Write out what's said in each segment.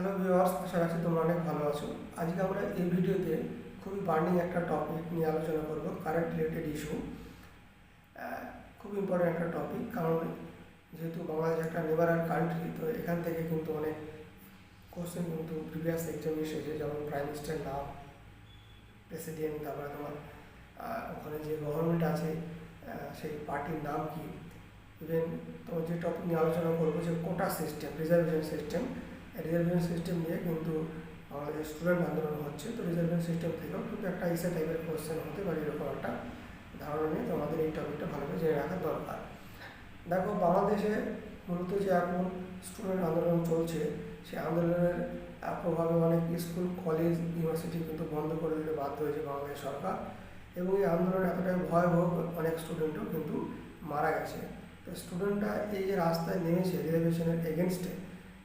Hello viewers আশা রাখছি তোমরা অনেক ভালো আছো। আজকে আমরা এই ভিডিওতে খুবই বার্নিং একটা টপিক নিয়ে আলোচনা করব কারেন্ট রিলেটেড ইস্যু খুব ইম্পর্টেন্ট একটা টপিক কারণ যেহেতু বাংলাদেশ একটা নেবারাল কান্ট্রি তো এখান থেকে কিন্তু অনেক কোশ্চেন কিন্তু প্রিভিয়াস এক্সাম এসেছে, যেমন প্রাইম মিনিস্টার নাম প্রেসিডেন্ট তারপরে তোমার ওখানে যে গভর্নমেন্ট আছে সেই পার্টির নাম কি? ইভেন তোমার যে টপিক নিয়ে আলোচনা করব যে quota system reservation system reservation system নিয়ে কিন্তু আমাদের স্টুডেন্ট আন্দোলন হচ্ছে। তো রিজার্ভেশন সিস্টেম থেকেও কিন্তু একটা ইসে টাইপের কোশ্চেন হতে পারে, এরকম একটা ধারণা নিয়ে তোমাদের এই টপিকটা ভালো করে জেনে রাখা দরকার। দেখো, বাংলাদেশে মূলত যে এখন স্টুডেন্ট আন্দোলন চলছে সেই আন্দোলনের প্রভাবে অনেক স্কুল কলেজ ইউনিভার্সিটি কিন্তু বন্ধ করে দিতে বাধ্য হয়েছে বাংলাদেশ সরকার এবং এই আন্দোলন এতটাই ভয়াবহ, অনেক স্টুডেন্টও কিন্তু মারা গেছে। তো স্টুডেন্টরা এই যে রাস্তায় নেমেছে রিজার্ভেশনের এগেনস্টে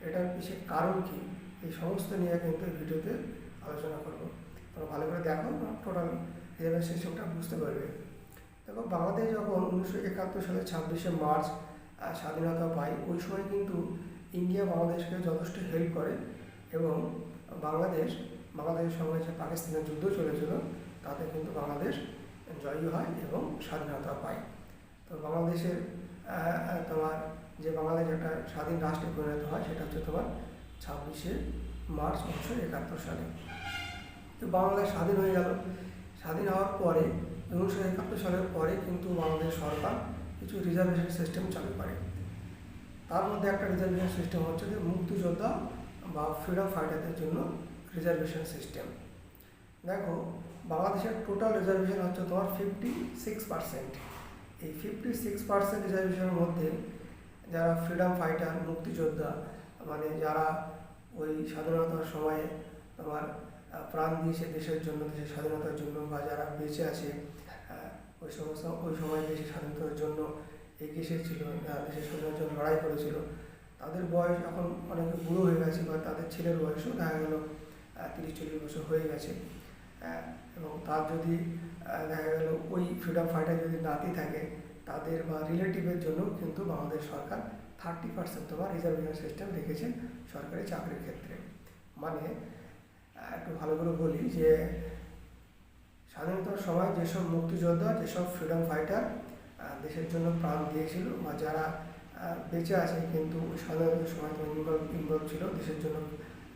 এটার পিছিয়ে কারণ কি? এই সমস্ত নিয়ে কিন্তু ভিডিওতে আলোচনা করব। তোমরা ভালো করে দেখো, টোটাল রিজার্ভেশন সিস্টেমটা বুঝতে পারবে। দেখো, বাংলাদেশ যখন উনিশশো একাত্তর সালে ছাব্বিশে মার্চ স্বাধীনতা পায়, ওই সময় কিন্তু ইন্ডিয়া বাংলাদেশকে যথেষ্ট হেল্প করে এবং বাংলাদেশ, বাংলাদেশের সঙ্গে যে পাকিস্তানের যুদ্ধ চলেছিল, তাতে কিন্তু বাংলাদেশ জয়ী হয় এবং স্বাধীনতা পায়। তো বাংলাদেশের তোমার যে বাংলাদেশ একটা স্বাধীন রাষ্ট্রে পরিণত হয়, সেটা হচ্ছে তোমার ছাব্বিশে মার্চ উনিশশো একাত্তর সালে। তো বাংলাদেশ স্বাধীন হয়ে গেল। স্বাধীন হওয়ার পরে, উনিশশো একাত্তর সালের পরে কিন্তু বাংলাদেশ সরকার কিছু রিজার্ভেশন সিস্টেম চালু করে। তার মধ্যে একটা রিজার্ভেশন সিস্টেম হচ্ছে যে মুক্তিযোদ্ধা বা ফ্রিডম ফাইটারদের জন্য রিজার্ভেশন সিস্টেম দেখো, বাংলাদেশের টোটাল রিজার্ভেশন হচ্ছে তোমার ফিফটি সিক্স পার্সেন্ট এই ফিফটি সিক্স পার্সেন্ট রিজার্ভেশনের মধ্যে যারা ফ্রিডম ফাইটার মুক্তিযোদ্ধা মানে যারা ওই স্বাধীনতার সময়ে তোমার প্রাণ দিয়েছে দেশের জন্য, দেশের স্বাধীনতার জন্য, বা যারা বেঁচে আছে ওই সমস্ত, ওই সময় দেশের স্বাধীনতার জন্য এগিয়ে এসেছিল দেশের স্বাধীনতার জন্য লড়াই করেছিল, তাদের বয়স এখন অনেকে বুড়ো হয়ে গেছে, বা তাদের ছেলের বয়সও দেখা গেল তিরিশ, চল্লিশ বছর হয়ে গেছে এবং তার যদি দেখা গেল ওই ফ্রিডম ফাইটার যদি নাতি থাকে তাদের বা রিলেটিভের জন্য কিন্তু বাংলাদেশ সরকার থার্টি পার্সেন্ট তোমার রিজার্ভেশন সিস্টেম রেখেছে সরকারি চাকরির ক্ষেত্রে। মানে একটু ভালো করে বলি যে, স্বাধীনতার সময় যেসব মুক্তিযোদ্ধা, যেসব ফ্রিডম ফাইটার দেশের জন্য প্রাণ দিয়েছিল বা যারা বেঁচে আছে কিন্তু স্বাধীনতার সময় ইনভলভ ইনভলভ ছিল, দেশের জন্য,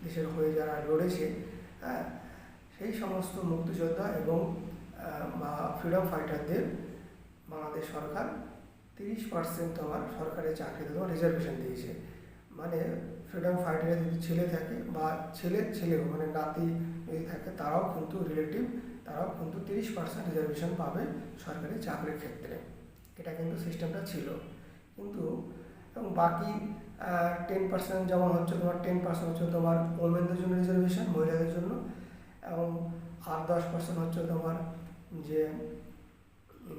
দেশের হয়ে যারা লড়েছে সেই সমস্ত মুক্তিযোদ্ধা এবং বা ফ্রিডম ফাইটারদের বাংলাদেশ সরকার তিরিশ পার্সেন্ট তোমার সরকারি চাকরিতে তোমার রিজার্ভেশন দিয়েছে। মানে ফ্রিডম ফাইটারে যদি ছেলে থাকে বা ছেলে, ছেলেও মানে নাতি যদি থাকে, তারাও কিন্তু রিলেটিভ তারাও কিন্তু তিরিশ পার্সেন্ট রিজার্ভেশন পাবে সরকারি চাকরির ক্ষেত্রে। এটা কিন্তু সিস্টেমটা ছিল। কিন্তু এবং বাকি টেন পার্সেন্ট যেমন হচ্ছে তোমার টেন পার্সেন্ট হচ্ছে তোমার ওমেনদের জন্য রিজার্ভেশন মহিলাদের জন্য। এবং আর দশ পার্সেন্ট হচ্ছে তোমার যে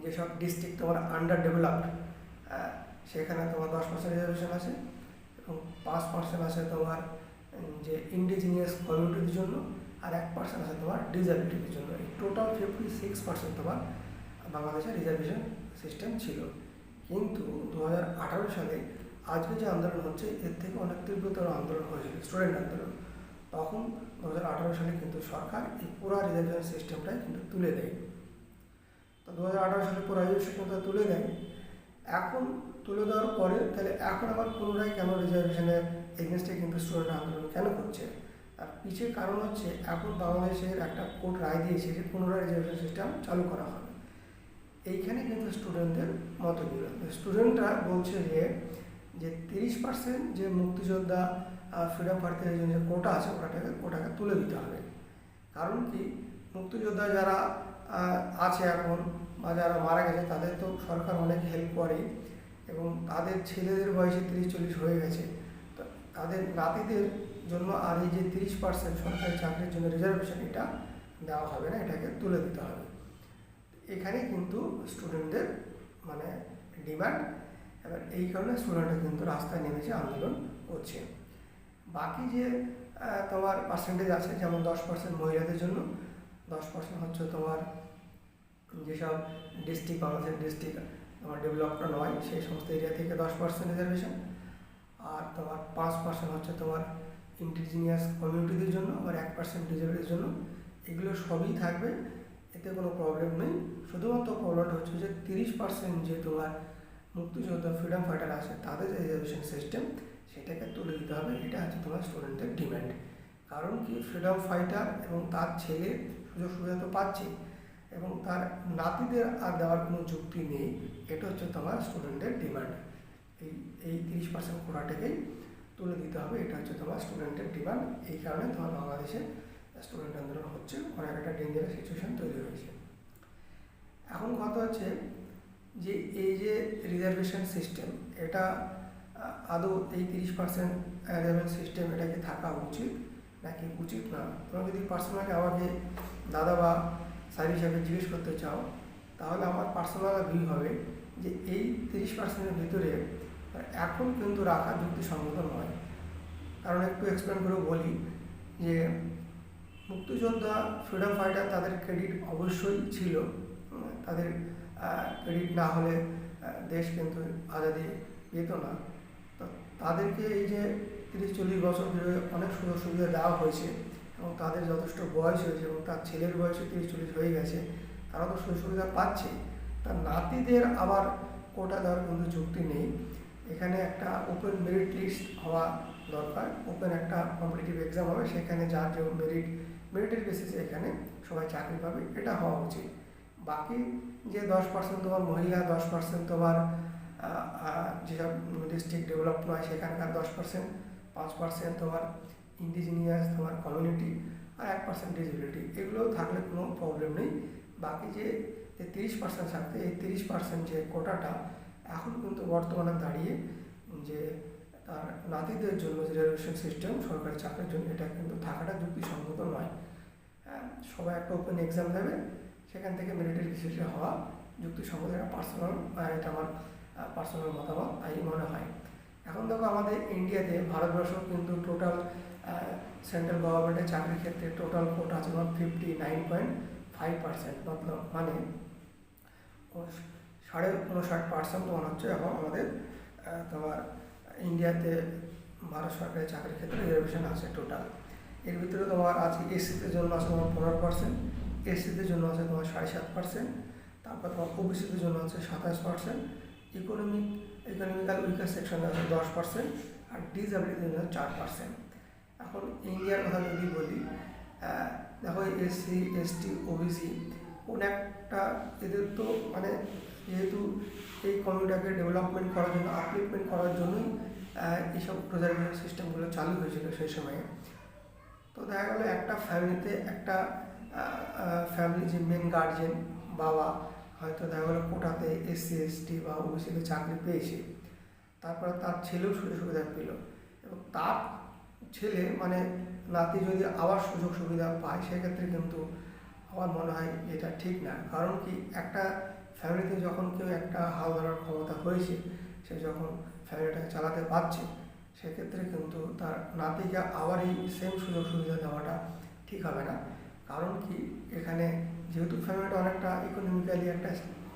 যেসব ডিস্ট্রিক্ট তোমার আন্ডার ডেভেলপড সেখানে তোমার দশ পার্সেন্ট রিজার্ভেশন আছে এবং পাঁচ পার্সেন্ট আছে তোমার যে ইন্ডিজিনিয়াস কমিউনিটির জন্য আর এক পার্সেন্ট আছে তোমার ডিসএবিলিটির জন্য। এই টোটাল ফিফটি সিক্স পার্সেন্ট তোমার বাংলাদেশের রিজার্ভেশন সিস্টেম ছিল। কিন্তু দু হাজার আঠারো সালে আজকে যে আন্দোলন হচ্ছে, এর থেকে অনেক তীব্রতর আন্দোলন হয়েছিল স্টুডেন্ট আন্দোলন। তখন দু হাজার আঠারো সালে কিন্তু সরকার এই পুরো রিজার্ভেশন সিস্টেমটাই কিন্তু তুলে দেয়। তো দু হাজার আঠারো সালে পুরো সিস্টেমটা তুলে দেয় এখন তুলে দেওয়ার পরে তাহলে এখন আবার পুনরায় কেন রিজার্ভেশনের এগেনস্টে কিন্তু স্টুডেন্ট আন্দোলন কেন করছে তার পিছিয়ে কারণ হচ্ছে এখন বাংলাদেশের একটা কোর্ট রায় দিয়েছে যে পুনরায় রিজার্ভেশন সিস্টেম চালু করা হবে। এইখানে কিন্তু স্টুডেন্টদের মত বিরোধ স্টুডেন্টরা বলছে যে যে তিরিশ পার্সেন্ট যে মুক্তিযোদ্ধা ফ্রিডম ফাইটারের জন্য যে কোটা আছে, ওটাকে ওটাকে তুলে দিতে হবে। কারণ কি? মুক্তিযোদ্ধা যারা আছে এখন বা যারা মারা গেছে তাদের তো সরকার অনেক হেল্প করে এবং তাদের ছেলেদের বয়সে তিরিশ চল্লিশ হয়ে গেছে। তাদের নাতিদের জন্য আর এই যে তিরিশ পার্সেন্ট সরকারি চাকরির জন্য রিজার্ভেশন এটা দেওয়া হবে না, এটাকে তুলে দিতে হবে। এখানে কিন্তু স্টুডেন্টদের মানে ডিমান্ড এবার এই কারণে স্টুডেন্টরা কিন্তু রাস্তায় নেমেছে আন্দোলন করছে। বাকি যে তোমার পার্সেন্টেজ আছে যেমন দশ পার্সেন্ট মহিলাদের জন্য, দশ পার্সেন্ট হচ্ছে তোমার যেসব ডিস্ট্রিক্ট বাংলাদেশের ডিস্ট্রিক্ট তোমার ডেভেলপটা নয়, সেই সমস্ত এরিয়া থেকে দশ পার্সেন্ট রিজার্ভেশন আর তোমার পাঁচ পার্সেন্ট হচ্ছে তোমার ইন্ডিজিনিয়াস কমিউনিটিদের জন্য, আবার এক পার্সেন্ট ডিজেবলের জন্য। এগুলো সবই থাকবে, এতে কোনো প্রবলেম নেই। শুধুমাত্র প্রবলেমটা হচ্ছে যে তিরিশ পার্সেন্ট যে তোমার মুক্তিযোদ্ধা ফ্রিডম ফাইটার আছে, তাদের যে রিজার্ভেশন সিস্টেম সেটাকে তুলে দিতে হবে। এটা হচ্ছে তোমার স্টুডেন্টের ডিম্যান্ড কারণ কি ফ্রিডম ফাইটার এবং তার ছেলে সুযোগ সুবিধা তো পাচ্ছে এবং তার নাতিদের আর দেওয়ার কোনো যুক্তি নেই, এটা হচ্ছে তোমার স্টুডেন্টের ডিমান্ড এই এই তিরিশ পার্সেন্ট কোটাটাকেই তুলে দিতে হবে, এটা হচ্ছে তোমার স্টুডেন্টের ডিমান্ড এই কারণে তোমার বাংলাদেশে স্টুডেন্ট আন্দোলন হচ্ছে, অনেক একটা ডেঞ্জারাস সিচুয়েশন তৈরি হয়েছে। এখন কথা হচ্ছে যে, এই যে রিজার্ভেশন সিস্টেম এটা আদৌ এই তিরিশ পার্সেন্ট রিজার্ভেশন সিস্টেম এটাকে থাকা উচিত নাকি উচিত না? তোমরা যদি পার্সোনালি আমাকে দাদা বা স্যার হিসাবে জিজ্ঞেস করতে চাও, তাহলে আমার পার্সোনাল ভিউ হবে যে এই তিরিশ পার্সেন্টের ভিতরে এখন কিন্তু রাখা যুক্তিসঙ্গত নয়। কারণ একটু এক্সপ্লেন করে বলি যে মুক্তিযোদ্ধা ফ্রিডম ফাইটার তাদের ক্রেডিট অবশ্যই ছিল। তাদের ক্রেডিট না হলে দেশ কিন্তু আজাদি পেত না। তাদেরকে এই যে তিরিশ চল্লিশ বছর ধরে অনেক সুযোগ সুবিধা দেওয়া হয়েছে। এবং তাদের যথেষ্ট বয়স হয়েছে এবং তার ছেলের বয়সে তিরিশ চল্লিশ হয়ে গেছে, তারা তো সুযোগ সুবিধা পাচ্ছে। তার নাতিদের আবার কোটা দেওয়ার কোনো যুক্তি নেই। এখানে একটা ওপেন মেরিট লিস্ট হওয়া দরকার। ওপেন একটা কম্পিটিটিভ এক্সাম হবে, সেখানে যার যে মেরিট মেরিটের বেসিসে এখানে সবাই চাকরি পাবে, এটা হওয়া উচিত। বাকি যে দশ পার্সেন্ট তোমার মহিলা, দশ পার্সেন্ট তোমার যেসব ডিস্ট্রিক্ট ডেভেলপ নয় সেখানকার দশ পার্সেন্ট পাঁচ পার্সেন্ট তোমার ইন্ডিজিনিয়াস তোমার কমিউনিটি আর এক পার্সেন্ট ডিসেবিলিটি এগুলো থাকলে কোনো প্রবলেম নেই। বাকি যে তিরিশ পার্সেন্ট থাকতে এই তিরিশ পার্সেন্ট যে কোটাটা এখন কিন্তু বর্তমানে দাঁড়িয়ে যে তার নাতিদের জন্য যে রিজার্ভেশন সিস্টেম সরকারি চাকরির জন্য এটা কিন্তু থাকাটা যুক্তিসঙ্গত নয়। হ্যাঁ, সবাই একটা ওপেন এক্সাম দেবে সেখান থেকে মেরিটের বিশেষে হওয়া যুক্তিসঙ্গত একটা পার্সোনাল এটা আমার পার্সোনাল মতামত তাই মনে হয়। এখন দেখো আমাদের ইন্ডিয়াতে ভারতবর্ষ কিন্তু টোটাল সেন্ট্রাল গভর্নমেন্টের চাকরির ক্ষেত্রে টোটাল কোটা আছে fifty nine point five percent মতলব মানে সাড়ে উনষাট পার্সেন্ট তোমার হচ্ছে এখন আমাদের তোমার ইন্ডিয়াতে ভারত সরকারের চাকরির ক্ষেত্রে রিজার্ভেশন আছে টোটাল এর ভিতরে তোমার আছে এসসিদের জন্য আছে তোমার পনেরো পার্সেন্ট এসসিদের জন্য আছে তোমার সাড়ে সাত পার্সেন্ট তারপর তোমার ওবিসিদের জন্য আছে সাতাশ পার্সেন্ট ইকোনমিক ইকোনমিক্যাল উইকার সেকশনে আছে দশ পার্সেন্ট আর ডিসএবিলিটির জন্য চার পার্সেন্ট এখন ইন্ডিয়ার কথা যদি বলি দেখো এসসি, এসটি, ওবিসি কোন একটা এদের তো মানে যেহেতু এই কমিউনিটাকে ডেভেলপমেন্ট করার জন্য আপলিফমেন্ট করার জন্যই এইসব রিজার্ভেশন সিস্টেমগুলো চালু হয়েছিল সেই সময়ে। তো দেখা গেলো একটা ফ্যামিলিতে একটা ফ্যামিলি যে মেন গার্জেন বাবা হয়তো দেখা গেলো কোটাতে এসসি, এসটি বা ওবিসিতে চাকরি পেয়েছে। তারপরে তার ছেলেও সুযোগ সুবিধা পেল। এবং তার ছেলে মানে নাতি যদি আবার সুযোগ সুবিধা পায়, সেক্ষেত্রে কিন্তু আমার মনে হয় এটা ঠিক না। কারণ কি, একটা ফ্যামিলিতে যখন কেউ একটা হাল ধরার ক্ষমতা হয়েছে, সে যখন ফ্যামিলিটাকে চালাতে পারছে, সেক্ষেত্রে কিন্তু তার নাতিকে আবার এই সেম সুযোগ সুবিধা দেওয়াটা ঠিক হবে না। কারণ কি, এখানে যেহেতু ফ্যামিলিটা অনেকটা ইকোনমিক্যালি একটা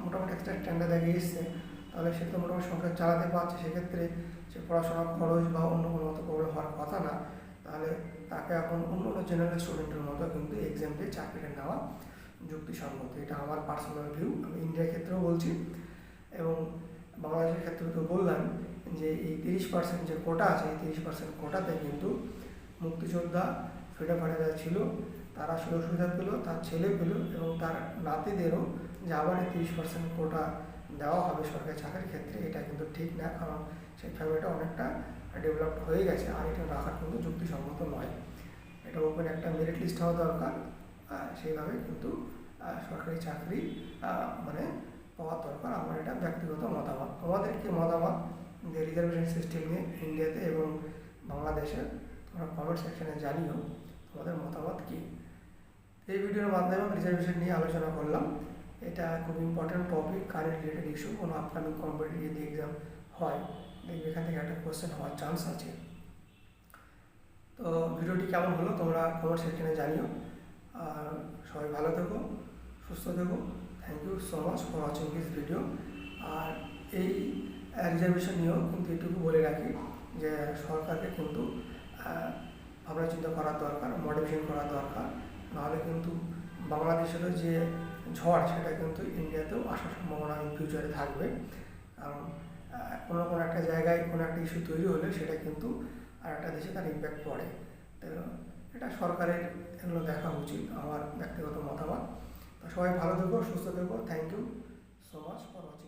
মোটামুটি একটা স্ট্যান্ডার্ড আগে এসছে, তাহলে সে তো মোটামুটি সংসার চালাতে পারছে। সেক্ষেত্রে সে পড়াশোনার খরচ বা অন্য কোনো মতো প্রবলেম হওয়ার কথা না। তাহলে তাকে এখন অন্য অন্য জেনারেল স্টুডেন্টের মতো কিন্তু এক্সাম দিয়ে চাকরিটা নেওয়া যুক্তিসঙ্গত। এটা আমার পার্সোনাল ভিউ আমি ইন্ডিয়ার ক্ষেত্রেও বলছি এবং বাংলাদেশের ক্ষেত্রে তো বললাম যে এই তিরিশ পার্সেন্ট যে কোটা আছে, এই তিরিশ পার্সেন্ট কোটাতে কিন্তু মুক্তিযোদ্ধা ফ্রিডম ফাইটার ছিল। তারা সুযোগ সুবিধা পেল, তার ছেলে পেল এবং তার নাতিদেরও যে আবার তিরিশ পার্সেন্ট কোটা দেওয়া হবে সরকারি চাকরির ক্ষেত্রে, এটা কিন্তু ঠিক না, কারণ সেই ফ্যামিলিটা অনেকটা ডেভেলপ হয়ে গেছে। আর এটা রাখার কিন্তু যুক্তিসঙ্গত নয়। এটা ওপেন একটা মেরিট লিস্ট হওয়া দরকার। সেইভাবে কিন্তু সরকারি চাকরি মানে পাওয়া দরকার। আমার এটা ব্যক্তিগত মতামত। তোমাদের কি মতামত? যে রিজার্ভেশন সিস্টেম নিয়ে ইন্ডিয়াতে এবং বাংলাদেশে তোমরা কমেন্ট সেকশনে জানিও। তোমাদের মতামত কি? এই ভিডিওর মাধ্যমে রিজার্ভেশন নিয়ে আলোচনা করলাম। এটা খুব important topic current related issue কোনো আপকামিং কম্পিটিটিভ যদি এক্সাম হয়, দেখবে এখান থেকে একটা কোশ্চেন হওয়ার চান্স আছে। তো ভিডিওটি কেমন হলো তোমরা কমেন্ট সেকশনে জানিও। আর সবাই ভালো থেকো, সুস্থ থেকো। Thank you so much for watching this video আর এই রিজার্ভেশন নিয়েও কিন্তু এটুকু বলে রাখি যে সরকারকে কিন্তু ভাবনা চিন্তা করার দরকার মডিফিকেশন করার দরকার। নাহলে কিন্তু বাংলাদেশেরও যে ঝড়, সেটা কিন্তু ইন্ডিয়াতেও আসার সম্ভাবনা ইন ফিউচারে থাকবে। কারণ কোনো কোনো একটা জায়গায় কোনো একটা ইস্যু তৈরি হলে সেটা কিন্তু আর একটা দেশে তার ইম্প্যাক্ট পড়ে। তো এটা সরকারের এগুলো দেখা উচিত, আমার ব্যক্তিগত মতামত। সবাই ভালো থেকো, সুস্থ থেকো। Thank you so much for watching